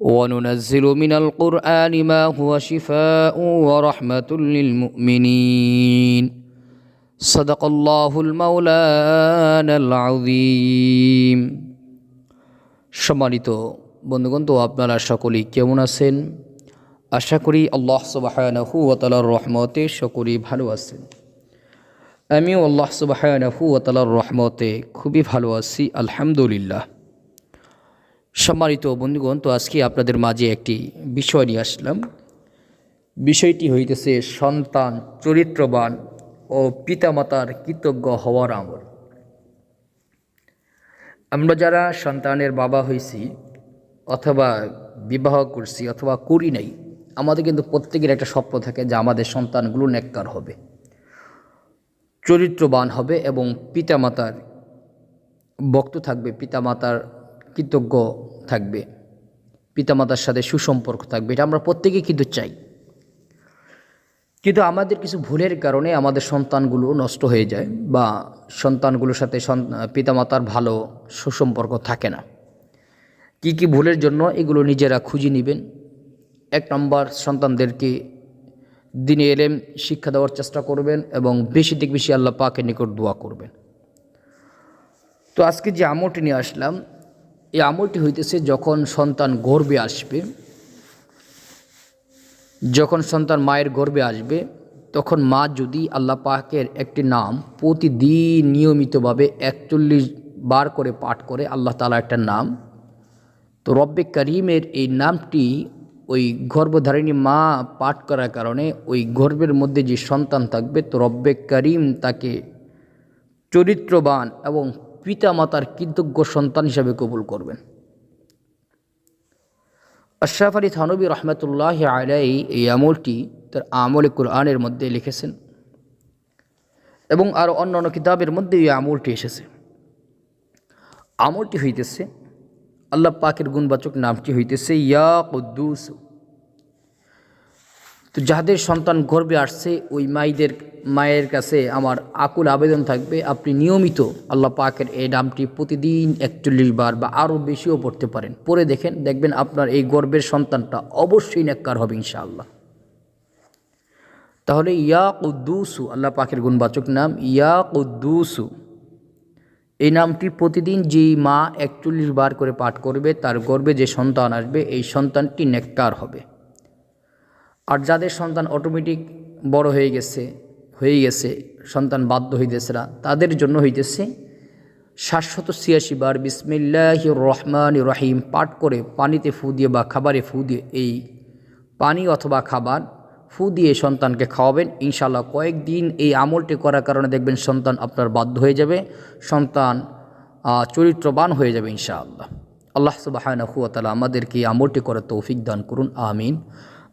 وننزل من القرآن ما هو شفاء ورحمة للمؤمنين صدق الله المولانا العظيم সম্মানিত বন্ধুগণ তো আপনারা সকলেই কেমন আছেন আশা করি আল্লাহ সুবাহানহু ও তালার রহমতে সকলেই ভালো আছেন আমিও আল্লাহ সুবাহানহু ও তালার রহমতে খুবই ভালো আছি আলহামদুলিল্লাহ সম্মানিত বন্ধুগণ, তো আজকে আপনাদের মাঝে একটি বিষয় নিয়ে আসলাম। বিষয়টি হইতেছে সন্তান চরিত্রবান ও পিতামাতার কৃতজ্ঞ হওয়ার আমল। আমরা যারা সন্তানের বাবা হয়েছি অথবা বিবাহ করছি অথবা করি নাই, আমাদের কিন্তু প্রত্যেকের একটা স্বপ্ন থাকে যে আমাদের সন্তানগুলো নেককার হবে, চরিত্রবান হবে এবং পিতামাতার বক্ত থাকবে, পিতামাতার কৃতজ্ঞ থাকবে, পিতামাতার সাথে সুসম্পর্ক থাকবে, এটা আমরা প্রত্যেকেই কিন্তু চাই। কিন্তু আমাদের কিছু ভুলের কারণে আমাদের সন্তানগুলো নষ্ট হয়ে যায় বা সন্তানগুলোর সাথে পিতামাতার ভালো সুসম্পর্ক থাকে না। কি কি ভুলের জন্য এগুলো নিজেরা খুঁজে নেবেন। এক নম্বর, সন্তানদেরকে দিনে এলেম, শিক্ষা দেওয়ার চেষ্টা করবেন এবং বেশি থেকে বেশি আল্লাহ পাকের নিকট দোয়া করবেন। তো আজকে যে আমলটি নিয়ে আসলাম এই আমলটি হইতেছে যখন সন্তান গর্বে আসবে, যখন সন্তান মায়ের গর্বে আসবে, তখন মা যদি আল্লাহ পাকের একটি নাম প্রতিদিন নিয়মিতভাবে একচল্লিশ বার করে পাঠ করে, আল্লাহ তালা একটা নাম, তো রব্বে করিমের এই নামটি ওই গর্ভধারিণী মা পাঠ করার কারণে ওই গর্ভের মধ্যে যে সন্তান থাকবে, তো রব্বে করিম তাকে চরিত্রবান এবং পিতামাতার কৃতজ্ঞ সন্তান হিসাবে কবুল করবেন। আশরাফ আলী থানবী রহমতুল্লাহ আলাই এই আমলটি তার আমলে কোরআনের মধ্যে লিখেছেন এবং আরও অন্য অন্য কিতাবের মধ্যে এই আমলটি এসেছে। আমলটি হইতেছে, আল্লাহ পাকের গুণবাচক নামটি হইতেছে, ইয়া কুদ্দুস তো যাদের সন্তান গর্বে আসছে, ওই মাইদের, মায়ের কাছে আমার আকুল আবেদন থাকবে, আপনি নিয়মিত আল্লাহ পাকের এই নামটি প্রতিদিন একচল্লিশ বার বা আরও বেশিও পড়তে পারেন। পরে দেখেন, দেখবেন আপনার এই গর্বের সন্তানটা অবশ্যই নেককার হবে ইনশাআল্লাহ। তাহলে ইয়া কুদ্দুসু, আল্লাহ পাকের গুণবাচক নাম, ইয়া কুদ্দুসু। এই নামটি প্রতিদিন যেই মা একচল্লিশ বার করে পাঠ করবে, তার গর্বে যে সন্তান আসবে, এই সন্তানটি নেককার হবে। আর যাদের সন্তান অটোমেটিক বড় হয়ে গেছে হয়ে গেছে, সন্তান বাধ্য হইতেছে না, তাদের জন্য হইতেছে সাতশত ছিয়াশি বার বিসমিল্লাহ রহমান রহিম পাঠ করে পানিতে ফু দিয়ে বা খাবারে ফু দিয়ে এই পানি অথবা খাবার ফু দিয়ে সন্তানকে খাওয়াবেন। ইনশাল্লাহ কয়েকদিন এই আমলটি করার কারণে দেখবেন সন্তান আপনার বাধ্য হয়ে যাবে, সন্তান চরিত্রবান হয়ে যাবে ইনশাআল্লাহ। আল্লাহ সুবাহ আমাদেরকে এই আমলটি করার তৌফিক দান করুন, আমিন।